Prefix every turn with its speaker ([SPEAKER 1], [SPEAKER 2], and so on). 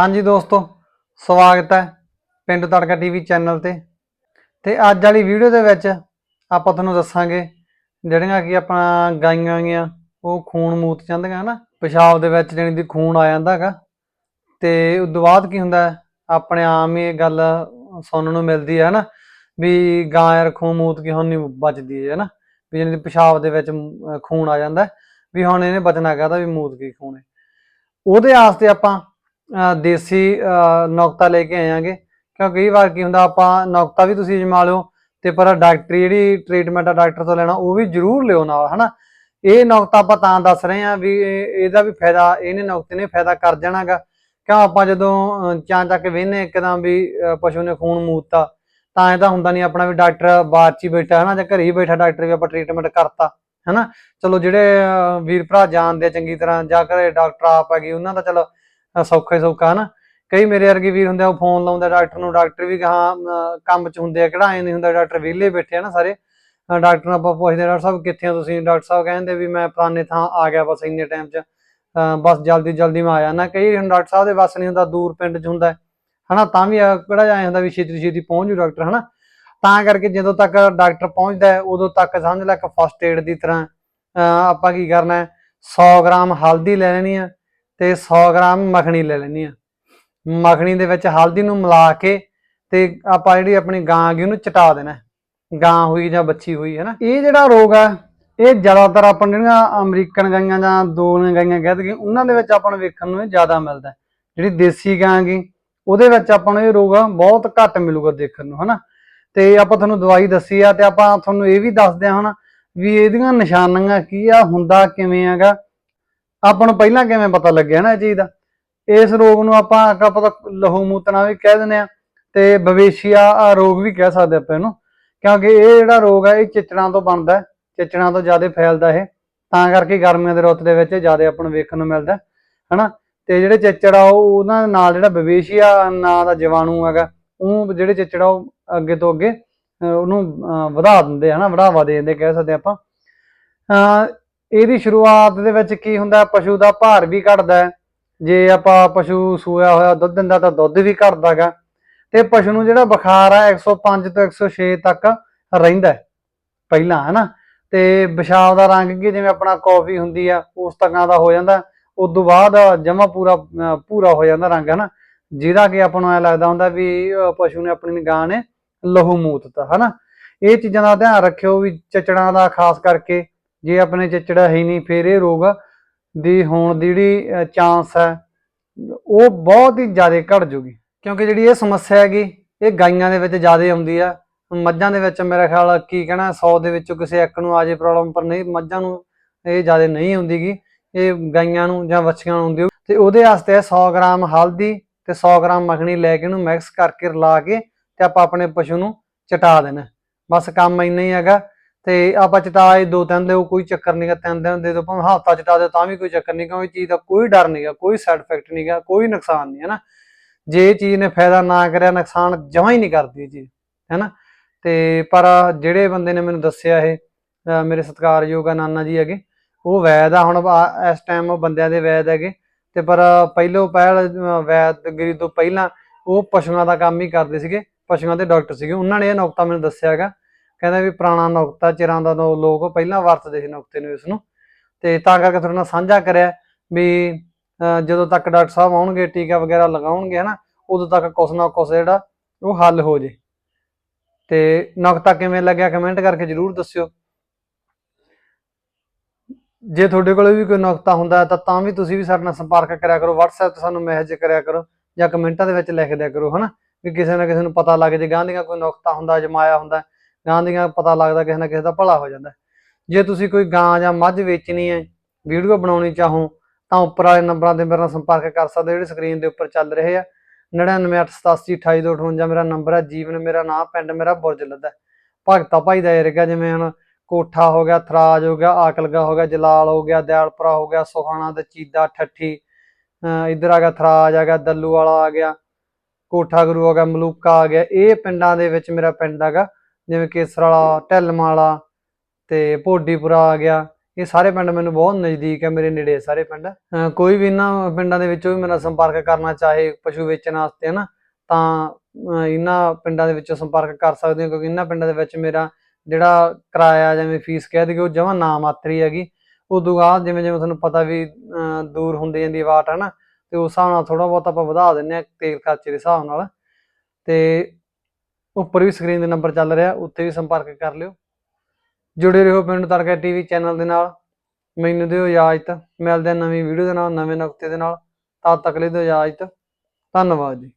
[SPEAKER 1] ਹਾਂਜੀ ਦੋਸਤੋ, ਸਵਾਗਤ ਹੈ ਪਿੰਡ ਤੜਕਾ ਟੀਵੀ ਚੈਨਲ ਤੇ। ਤੇ ਅੱਜ ਵਾਲੀ ਵੀਡੀਓ ਦੇ ਵਿੱਚ ਆਪਾਂ ਤੁਹਾਨੂੰ ਦੱਸਾਂਗੇ ਜਿਹੜੀਆਂ ਕਿ ਆਪਣਾ ਗਾਈਆਂ ਗੀਆਂ ਉਹ ਖੂਨ ਮੂਤ ਜਾਂਦੀਆਂ ਹਨਾ। ਪਿਸ਼ਾਬ ਦੇ ਵਿੱਚ ਜਿਹੜੀ ਦੀ ਖੂਨ ਆ ਜਾਂਦਾ ਹੈਗਾ। ਤੇ ਉਸ ਤੋਂ ਬਾਅਦ ਕੀ ਹੁੰਦਾ ਆਪਣੇ ਆਮ ਹੀ ਇਹ ਗੱਲ ਸੁਣਨ ਨੂੰ ਮਿਲਦੀ ਹੈ ਹਨਾ, ਵੀ ਗਾਂ ਯਾਰ ਖੂਨ ਮੂਤ ਕੀ ਹੁਣ ਨਹੀਂ ਬਚਦੀ ਹੈ ਹਨਾ। ਵੀ ਜਿਹੜੀ ਦੀ ਪਿਸ਼ਾਬ ਦੇ ਵਿੱਚ ਖੂਨ ਆ ਜਾਂਦਾ ਵੀ ਹੁਣ ਇਹਨੇ ਬਚਣਾ ਕਹਦਾ, ਵੀ ਮੂਤ ਕੀ ਖੂਨ ਹੈ। ਉਹਦੇ ਵਾਸਤੇ ਆਪਾਂ ਦੇਸੀ ਅਹ ਨੁਕਤਾ ਲੈ ਕੇ ਆਵਾਂਗੇ ਕਿਉਂਕਿ ਕਈ ਵਾਰ ਕੀ ਹੁੰਦਾ ਆਪਾਂ ਨੁਕਤਾ ਵੀ ਤੁਸੀਂ ਅਜਮਾ ਲਿਓ ਤੇ ਪਰ ਡਾਕਟਰੀ ਜਿਹੜੀ ਟ੍ਰੀਟਮੈਂਟ ਆ ਡਾਕਟਰ ਤੋਂ ਲੈਣਾ ਉਹ ਵੀ ਜ਼ਰੂਰ ਲਿਓ ਨਾਲ ਹਨਾ? ਇਹ ਨੁਕਤਾ ਆਪਾਂ ਤਾਂ ਦੱਸ ਰਹੇ ਹਾਂ ਵੀ ਇਹਦਾ ਵੀ ਫਾਇਦਾ ਇਹਨੇ ਨੁਕਤੇ ਨੇ ਫਾਇਦਾ ਕਰ ਜਾਣਾਗਾ। ਕਿਉਂ ਆਪਾਂ ਜਦੋਂ ਅਹ, ਚਾਂ ਚੱਕ ਵੇਨੇ ਇੱਕਦਮ ਵੀ ਪਸ਼ੂ ਨੇ ਖੂਨ ਮੂਤਾ ਤਾਂ ਇਹ ਤਾਂ ਹੁੰਦਾ ਨਹੀਂ ਆਪਣਾ ਵੀ ਡਾਕਟਰ ਬਾਅਦ ਚ ਹੀ ਬੈਠਾ ਹਨਾ? ਜਾਂ ਘਰੇ ਹੀ ਬੈਠਾ ਡਾਕਟਰ ਵੀ ਆਪਾਂ ਟ੍ਰੀਟਮੈਂਟ ਕਰਤਾ ਹਨਾ? ਚਲੋ ਜਿਹੜੇ ਵੀਰ ਭਰਾ ਜਾਣਦੇ ਆ ਚੰਗੀ ਤਰ੍ਹਾਂ ਜਾਂ ਘਰੇ ਡਾਕਟਰ ਆਪ ਹੈਗੇ ਉਹਨਾਂ ਦਾ ਚਲੋ ਅਹ ਸੌਖਾ ਹੀ ਸੌਖਾ ਹਨਾ? ਕਈ ਮੇਰੇ ਵਰਗੇ ਵੀਰ ਹੁੰਦੇ ਆ ਉਹ ਫੋਨ ਲਾਉਂਦੇ ਡਾਕਟਰ ਨੂੰ ਡਾਕਟਰ ਵੀ ਹਾਂ ਕੰਮ 'ਚ ਹੁੰਦੇ ਆ ਕਿਹੜਾ ਐ ਨਹੀਂ ਹੁੰਦਾ ਡਾਕਟਰ ਵਿਹਲੇ ਬੈਠੇ ਆ ਨਾ ਸਾਰੇ। ਡਾਕਟਰ ਨੂੰ ਆਪਾਂ ਪੁੱਛਦੇ ਆ, ਡਾਕਟਰ ਸਾਹਿਬ ਕਿੱਥੇ ਹੋ ਤੁਸੀਂ? ਡਾਕਟਰ ਸਾਹਿਬ ਕਹਿੰਦੇ ਵੀ ਮੈਂ ਫਲਾਣੇ ਥਾਂ ਆ ਗਿਆ ਬਸ ਇੰਨੇ ਟਾਈਮ 'ਚ। ਬਸ ਜਲਦੀ ਜਲਦੀ ਮੈਂ ਆ ਜਾਣਾ ਕਈ ਹੁਣ ਡਾਕਟਰ ਸਾਹਿਬ ਦੇ ਬਸ ਨਹੀਂ ਹੁੰਦਾ ਦੂਰ ਪਿੰਡ 'ਚ ਹੁੰਦਾ ਹੈ, ਹਨਾ ਤਾਂ ਵੀ ਅਹ ਕਿਹੜਾ ਜਾਇਆ ਹੁੰਦਾ ਵੀ ਛੇਤੀ ਛੇਤੀ ਪਹੁੰਚ ਜੂ ਡਾਕਟਰ ਹਨਾ? ਤਾਂ ਕਰਕੇ ਜਦੋਂ ਤੱਕ ਡਾਕਟਰ ਪਹੁੰਚਦਾ ਉਦੋਂ ਤੱਕ ਸਮਝ ਲੈ ਕਿ ਫਸਟ ਏਡ ਦੀ ਤਰ੍ਹਾਂ ਆਪਾਂ ਕੀ ਕਰਨਾ ਹੈ? 100 ਗ੍ਰਾਮ ਹਲਦੀ ਲੈ ਲੈਣੀ ਆ ਤੇ 100 ਗ੍ਰਾਮ ਮੱਖਣੀ ਲੈ ਲੈਣੀ ਆ ਮੱਖਣੀ ਦੇ ਵਿੱਚ ਹਲਦੀ ਨੂੰ ਮਿਲਾ ਕੇ ਤੇ ਆਪਾਂ ਜਿਹੜੀ ਆਪਣੀ ਗਾਂ ਗਈ ਉਹਨੂੰ ਚਟਾ ਦੇਣਾ ਗਾਂ ਹੋਈ ਜਾਂ ਬੱਚੀ ਹੋਈ, ਹੈ ਨਾ? ਇਹ ਜਿਹੜਾ ਰੋਗ ਆ, ਇਹ ਜ਼ਿਆਦਾਤਰ ਆਪਾਂ ਜਿਹੜੀਆਂ ਅਮਰੀਕਨ ਗਾਈਆਂ ਜਾਂ ਦੋਲੀਆਂ ਗਾਈਆਂ ਕਹਿ ਦਈਏ, ਉਹਨਾਂ ਦੇ ਵਿੱਚ ਆਪਾਂ ਨੂੰ ਵੇਖਣ ਨੂੰ ਇਹ ਜ਼ਿਆਦਾ ਮਿਲਦਾ ਜਿਹੜੀ ਦੇਸੀ ਗਾਂ ਗੀ ਉਹਦੇ ਵਿੱਚ ਆਪਾਂ ਨੂੰ ਇਹ ਰੋਗ ਬਹੁਤ ਘੱਟ ਮਿਲੂਗਾ ਦੇਖਣ ਨੂੰ ਹਨਾ ਤੇ ਆਪਾਂ ਤੁਹਾਨੂੰ ਦਵਾਈ ਦੱਸੀ ਆ ਤੇ ਆਪਾਂ ਤੁਹਾਨੂੰ ਇਹ ਵੀ ਦੱਸਦੇ ਹਾਂ ਹਨਾ ਵੀ ਇਹਦੀਆਂ ਨਿਸ਼ਾਨੀਆਂ ਕੀ ਆ, ਹੁੰਦਾ ਕਿਵੇਂ ਹੈਗਾ ਆਪਾਂ ਨੂੰ ਪਹਿਲਾਂ ਕਿਵੇਂ ਪਤਾ ਲੱਗਿਆ ਨਾ ਇਹ ਚੀਜ਼ ਦਾ? ਇਸ ਰੋਗ ਨੂੰ ਆਪਾਂ ਆਪਾਂ ਪਤਾ ਲਹੂ ਮੂਤਣਾ ਵੀ ਕਹਿ ਦਿੰਦੇ ਆ ਤੇ ਬਵੇਸ਼ੀਆ ਰੋਗ ਵੀ ਕਹਿ ਸਕਦੇ ਆਪਾਂ ਇਹਨੂੰ। ਕਿਉਂਕਿ ਇਹ ਜਿਹੜਾ ਰੋਗ ਹੈ ਇਹ ਚਿਚੜਾਂ ਤੋਂ ਬਣਦਾ ਹੈ ਚਿਚੜਾਂ ਤੋਂ ਜ਼ਿਆਦਾ ਫੈਲਦਾ ਇਹ। ਤਾਂ ਕਰਕੇ ਗਰਮੀਆਂ ਦੇ ਰੁੱਤ ਦੇ ਵਿੱਚ ਜ਼ਿਆਦਾ ਆਪਾਂ ਨੂੰ ਵੇਖਣ ਨੂੰ ਮਿਲਦਾ ਹੈ, ਹਨਾ? ਤੇ ਜਿਹੜੇ ਚਿਚੜ ਆ ਉਹ ਉਹਨਾਂ ਦੇ ਨਾਲ ਜਿਹੜਾ ਬਵੇਸ਼ੀਆ ਨਾਂ ਦਾ ਜੀਵਾਣੂ ਹੈਗਾ ਉਹ ਜਿਹੜੇ ਚਿਚੜ ਉਹ ਅੱਗੇ ਤੋਂ ਅੱਗੇ ਉਹਨੂੰ ਅਹ ਵਧਾ ਦਿੰਦੇ ਹਨਾ? ਵਧਾਵਾ ਦੇ ਦਿੰਦੇ ਕਹਿ ਸਕਦੇ ਆਪਾਂ। ਅਹ ਇਹਦੀ ਸ਼ੁਰੂਆਤ ਦੇ ਵਿੱਚ ਕੀ ਹੁੰਦਾ, ਪਸ਼ੂ ਦਾ ਭਾਰ ਵੀ ਘਟਦਾ ਹੈ। ਜੇ ਆਪਾਂ ਪਸ਼ੂ ਸੂਇਆ ਹੋਇਆ ਦੁੱਧ ਦਿੰਦਾ ਤਾਂ ਦੁੱਧ ਵੀ ਘਟਦਾਗਾ ਤੇ ਪਸ਼ੂ ਨੂੰ ਜਿਹੜਾ ਬੁਖਾਰ ਆ 105 ਤੋਂ 106 ਤੱਕ ਰਹਿੰਦਾ ਹੈ, ਪਹਿਲਾਂ, ਹਨਾ। ਤੇ ਪਿਸ਼ਾਬ ਦਾ ਰੰਗ ਕੀ, ਜਿਵੇਂ ਆਪਣਾ ਕਾਫੀ ਹੁੰਦੀ ਆ, ਉਸ ਤਰ੍ਹਾਂ ਦਾ ਹੋ ਜਾਂਦਾ। ਉਸ ਤੋਂ ਬਾਅਦ ਜਮਾ ਪੂਰਾ ਪੂਰਾ ਹੋ ਜਾਂਦਾ ਰੰਗ, ਹਨਾ। ਜਿਹਦਾ ਕਿ ਆਪਾਂ ਨੂੰ ਐ ਲੱਗਦਾ ਹੁੰਦਾ ਵੀ ਪਸ਼ੂ ਨੇ ਆਪਣੀ ਨਿਗਾਹ ਨੇ ਲਹੂ ਮੂਤਤਾ ਹਨਾ। ਇਹ ਚੀਜ਼ਾਂ ਦਾ ਧਿਆਨ ਰੱਖਿਓ ਵੀ ਚਚੜਾਂ ਦਾ, ਖਾਸ ਕਰਕੇ ਜੇ ਆਪਣੇ ਚਿਚੜਾ ਹੈ ਹੀ ਨਹੀਂ, ਫਿਰ ਇਹ ਰੋਗ ਦੀ ਹੋਣ ਦੀ ਜਿਹੜੀ ਚਾਂਸ ਹੈ, ਉਹ ਬਹੁਤ ਹੀ ਜ਼ਿਆਦਾ ਘਟ ਜੂਗੀ। ਕਿਉਂਕਿ ਜਿਹੜੀ ਇਹ ਸਮੱਸਿਆ ਹੈਗੀ, ਇਹ ਗਾਈਆਂ ਦੇ ਵਿੱਚ ਜ਼ਿਆਦਾ ਆਉਂਦੀ ਆ। ਮੱਝਾਂ ਦੇ ਵਿੱਚ ਮੇਰਾ ਖਿਆਲ ਕੀ ਕਹਿਣਾ 100 ਦੇ ਵਿੱਚੋਂ ਕਿਸੇ ਇੱਕ ਨੂੰ ਆ ਜੇ ਪ੍ਰੋਬਲਮ ਪਰ ਨਹੀਂ, ਮੱਝਾਂ ਨੂੰ ਇਹ ਜ਼ਿਆਦਾ ਨਹੀਂ ਹੁੰਦੀਗੀ ਇਹ ਗਾਈਆਂ ਨੂੰ ਜਾਂ ਵੱਛੀਆਂ ਨੂੰ ਹੁੰਦੀ ਹੋਊ। ਤੇ ਉਹਦੇ ਵਾਸਤੇ 100 ਗ੍ਰਾਮ ਹਲਦੀ ਤੇ 100 ਗ੍ਰਾਮ ਮੱਖਣੀ ਲੈ ਕੇ ਇਹਨੂੰ ਮਿਕਸ ਕਰਕੇ ਰਲਾ ਕੇ ਤੇ ਆਪਾਂ ਆਪਣੇ ਪਸ਼ੂ ਨੂੰ ਚਟਾ ਦੇਣਾ। ਬਸ ਕੰਮ ਇੰਨਾ ਹੀ ਹੈਗਾ। ਤੇ ਆਪਾਂ ਚਟਾ ਦੋ ਤਿੰਨ ਦਿਓ ਕੋਈ ਚੱਕਰ ਨਹੀਂਗਾ ਤਿੰਨ ਦਿਨ ਦੇ ਦੋ, ਭਾਵੇਂ ਹਫ਼ਤਾ ਚਟਾ ਦਿਓ ਤਾਂ ਵੀ ਕੋਈ ਚੱਕਰ ਨਹੀਂ ਕਿਉਂਕਿ ਚੀਜ਼ ਦਾ ਕੋਈ ਡਰ ਨਹੀਂਗਾ ਕੋਈ ਸਾਈਡ ਇਫੈਕਟ ਨਹੀਂਗਾ ਕੋਈ ਨੁਕਸਾਨ ਨਹੀਂ ਹੈ ਜੇ ਚੀਜ਼ ਨੇ ਫਾਇਦਾ ਨਾ ਕਰਿਆ, ਨੁਕਸਾਨ ਜਮਾ ਹੀ ਨਹੀਂ ਕਰਦੀ ਚੀਜ਼, ਹੈਨਾ? ਤੇ ਪਰ ਜਿਹੜੇ ਬੰਦੇ ਨੇ ਮੈਨੂੰ ਦੱਸਿਆ ਇਹ ਮੇਰੇ ਸਤਿਕਾਰਯੋਗ ਆ ਨਾਨਾ ਜੀ ਹੈਗੇ, ਉਹ ਵੈਦ ਆ, ਹੁਣ ਇਸ ਟਾਈਮ ਉਹ ਬੰਦਿਆਂ ਦੇ ਵੈਦ ਹੈਗੇ, ਤੇ ਪਰ ਪਹਿਲੋਂ ਪਹਿਲ, ਅਹ ਵੈਦਗਿਰੀ ਤੋਂ ਪਹਿਲਾਂ ਉਹ ਪਸ਼ੂਆਂ ਦਾ ਕੰਮ ਹੀ ਕਰਦੇ ਸੀਗੇ, ਪਸ਼ੂਆਂ ਦੇ ਡਾਕਟਰ ਸੀਗੇ, ਉਹਨਾਂ ਨੇ ਇਹ ਨੁਕਤਾ ਮੈਨੂੰ ਦੱਸਿਆ ਹੈਗਾ ਕਹਿੰਦਾ ਵੀ ਪੁਰਾਣਾ ਨੁਕਤਾ ਚਿਰਾਂ ਦਾ ਲੋਕ ਪਹਿਲਾਂ ਵਰਤਦੇ ਸੀ ਨੁਕਤੇ ਨੂੰ ਇਸ ਨੂੰ। ਤੇ ਤਾਂ ਕਰਕੇ ਤੁਹਾਡੇ ਨਾਲ ਸਾਂਝਾ ਕਰਿਆ ਵੀ, ਅਹ, ਜਦੋਂ ਤੱਕ ਡਾਕਟਰ ਸਾਹਿਬ ਆਉਣਗੇ, ਟੀਕਾ ਵਗੈਰਾ ਲਗਾਉਣਗੇ, ਹਨਾ, ਉਦੋਂ ਤੱਕ ਕੁਛ ਨਾ ਕੁਛ ਜਿਹੜਾ ਉਹ ਹੱਲ ਹੋ ਜੇ। ਤੇ ਨੁਕਤਾ ਕਿਵੇਂ ਲੱਗਿਆ ਕਮੈਂਟ ਕਰਕੇ ਜਰੂਰ ਦੱਸਿਓ। ਜੇ ਤੁਹਾਡੇ ਕੋਲ ਵੀ ਕੋਈ ਨੁਕਤਾ ਹੁੰਦਾ ਤਾਂ ਤਾਂ ਵੀ ਤੁਸੀਂ ਵੀ ਸਾਡੇ ਨਾਲ ਸੰਪਰਕ ਕਰਿਆ ਕਰੋ, WhatsApp ਤੇ ਸਾਨੂੰ ਮੈਸੇਜ ਕਰਿਆ ਕਰੋ ਜਾਂ ਕਮੈਂਟਾਂ ਦੇ ਵਿੱਚ ਲਿਖ ਦਿਆ ਕਰੋ, ਹਨਾ, ਵੀ ਕਿਸੇ ਨਾ ਕਿਸੇ ਨੂੰ ਪਤਾ ਲੱਗ ਜੇ ਗਾਂ ਦੀਆਂ ਕੋਈ ਨੁਕਤਾ ਹੁੰਦਾ ਜਮਾਇਆ ਹੁੰਦਾ। ਗਾਂ ਦੀਆਂ ਪਤਾ ਲੱਗਦਾ ਕਿਸੇ ਨਾ ਕਿਸੇ ਦਾ ਭਲਾ ਹੋ ਜਾਂਦਾ। ਜੇ ਤੁਸੀਂ ਕੋਈ ਗਾਂ ਜਾਂ ਮੱਝ ਵੇਚਣੀ ਹੈ, ਵੀਡੀਓ ਬਣਾਉਣੀ ਚਾਹੋ, ਤਾਂ ਉੱਪਰ ਵਾਲੇ ਨੰਬਰਾਂ ਤੇ ਮੇਰੇ ਨਾਲ ਸੰਪਰਕ ਕਰ ਸਕਦੇ ਹੋ। ਜਿਹੜੇ ਸਕਰੀਨ ਦੇ ਉੱਪਰ ਚੱਲ ਰਹੇ ਆ 9988828258 ਮੇਰਾ ਨੰਬਰ ਹੈ, ਜੀਵਨ ਮੇਰਾ ਨਾਮ ਪਿੰਡ ਮੇਰਾ ਬੁਰਜ ਲੱਦਾ ਭਗਤਾ ਭਾਈ ਦਾ ਏਰੀਆ ਜਿਵੇਂ ਹੁਣ ਕੋਠਾ ਹੋ ਗਿਆ, ਥਰਾਜ ਹੋ ਗਿਆ, ਆਕਲਗਾ ਹੋ ਗਿਆ, ਜਲਾਲ ਹੋ ਗਿਆ, ਦਿਆਲਪੁਰਾ ਹੋ ਗਿਆ, ਸੁਹਾਣਾ ਤੇ ਚੀਦਾ ਠੱਠੀ ਇੱਧਰ ਆ ਗਿਆ, ਥਰਾਜ ਆ ਗਿਆ ਦੱਲੂ ਵਾਲਾ ਆ ਗਿਆ, ਕੋਠਾ ਗੁਰੂ ਆ ਗਿਆ, ਮਲੂਕਾ ਆ ਗਿਆ। ਇਹ ਪਿੰਡਾਂ ਦੇ ਵਿੱਚ ਮੇਰਾ ਪਿੰਡ ਹੈਗਾ। ਜਿਵੇਂ ਕੇਸਰ ਵਾਲਾ, ਢਿਲਮ ਵਾਲਾ ਤੇ ਭੋਡੀਪੁਰਾ ਆ ਗਿਆ। ਇਹ ਸਾਰੇ ਪਿੰਡ ਮੈਨੂੰ ਬਹੁਤ ਨਜ਼ਦੀਕ ਹੈ ਮੇਰੇ ਨੇੜੇ ਸਾਰੇ ਪਿੰਡ। ਕੋਈ ਵੀ ਇਹਨਾਂ ਪਿੰਡਾਂ ਦੇ ਵਿੱਚੋਂ ਵੀ ਮੇਰਾ ਸੰਪਰਕ ਕਰਨਾ ਚਾਹੇ ਪਸ਼ੂ ਵੇਚਣ ਵਾਸਤੇ ਹੈ ਨਾ ਤਾਂ ਇਹਨਾਂ ਪਿੰਡਾਂ ਦੇ ਵਿੱਚੋਂ ਸੰਪਰਕ ਕਰ ਸਕਦੇ ਹੋ, ਕਿਉਂਕਿ ਇਹਨਾਂ ਪਿੰਡਾਂ ਦੇ ਵਿੱਚ ਮੇਰਾ ਜਿਹੜਾ ਕਿਰਾਇਆ ਜਿਵੇਂ ਫੀਸ ਕਹਿ ਦਈਏ, ਉਹ ਜਮਾਂ ਨਾ ਮਾਤਰੀ ਹੈਗੀ। ਉਦੋਂ ਬਾਅਦ ਜਿਵੇਂ ਜਿਵੇਂ ਤੁਹਾਨੂੰ ਪਤਾ ਵੀ ਦੂਰ ਹੁੰਦੀ ਜਾਂਦੀ ਵਾਟ ਹੈ ਨਾ ਤੇ ਉਸ ਹਿਸਾਬ ਨਾਲ ਥੋੜਾ ਬਹੁਤ ਆਪਾਂ ਵਧਾ ਦਿੰਨੇ ਆ ਤੇਲ ਖਰਚੇ ਦੇ ਹਿਸਾਬ ਨਾਲ। ਤੇ ਉੱਪਰ ਵੀ ਸਕਰੀਨ ਦੇ ਨੰਬਰ ਚੱਲ ਰਿਹਾ, ਉੱਥੇ ਵੀ ਸੰਪਰਕ ਕਰ ਲਿਓ। ਜੁੜੇ ਰਹੋ ਪਿੰਡ ਤੜਕਾ ਟੀਵੀ ਚੈਨਲ ਦੇ ਨਾਲ। ਮੈਨੂੰ ਦਿਓ ਇਜਾਜ਼ਤ। ਮਿਲਦੇ ਨਵੀਂ ਵੀਡੀਓ ਦੇ ਨਾਲ, ਨਵੇਂ ਨੁਕਤੇ ਦੇ ਨਾਲ। ਤਦ ਤੱਕ ਲਈ ਦਿਓ ਇਜਾਜ਼ਤ। ਧੰਨਵਾਦ ਜੀ।